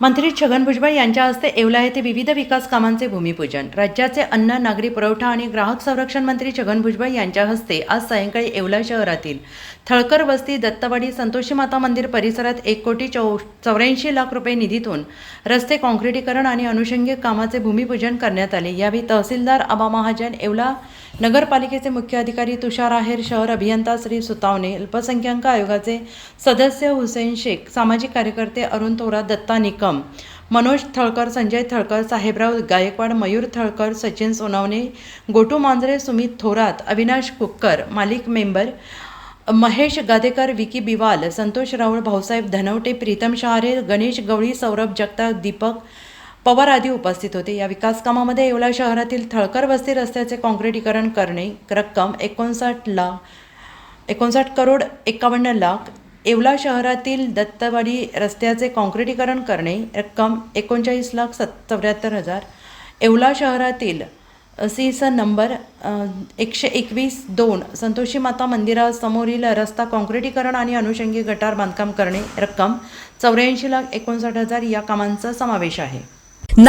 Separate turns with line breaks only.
मंत्री छगन भुजबळ यांच्या हस्ते येवला येथे विविध विकास कामांचे भूमिपूजन. राज्याचे अन्न नागरी पुरवठा आणि ग्राहक संरक्षण मंत्री छगन भुजबळ यांच्या हस्ते आज सायंकाळी येवला शहरातील थळकर वस्ती दत्तवाडी संतोषी माता मंदिर परिसरात एक कोटी चौ चौऱ्याऐंशी लाख रुपये निधीतून रस्ते काँक्रिटीकरण आणि अनुषंगिक कामाचे भूमिपूजन करण्यात आले. यावेळी तहसीलदार आबा महाजन येवला नगरपालिकेचे मुख्य अधिकारी तुषार आहेर शहर अभियंता श्री सुतावणे अल्पसंख्याक आयोगाचे सदस्य हुसेन शेख सामाजिक कार्यकर्ते अरुण थोरात दत्ता निकम मनोज थळकर संजय थळकर साहेबराव गायकवाड मयूर थळकर सचिन सोनवणे गोटू मांजरे सुमित थोरात अविनाश कुक्कर मालिक मेंबर महेश गादेकर विकी बिवाल संतोष राऊळ भाऊसाहेब धनवटे प्रीतम शहारे गणेश गवळी सौरभ जगताप दीपक पवार आदी उपस्थित होते. या विकास कामामध्ये येवला शहरातील थळकर वस्ती रस्त्याचे काँक्रिटीकरण करणे रक्कम एकोणसाठ लाख एकोणसाठ करोड एकावन्न लाख येवला शहरातील दत्तवाडी रस्त्याचे काँक्रिटीकरण करणे रक्कम एकोणचाळीस लाख सत् चौऱ्याहत्तर हजार. येवला शहरातील सी सन नंबर एकशे एकवीस दोन संतोषी माता मंदिरासमोरील रस्ता काँक्रिटीकरण आणि अनुषंगी गटार बांधकाम करणे रक्कम चौऱ्याऐंशी लाख एकोणसाठ हजार या कामांचा समावेश आहे.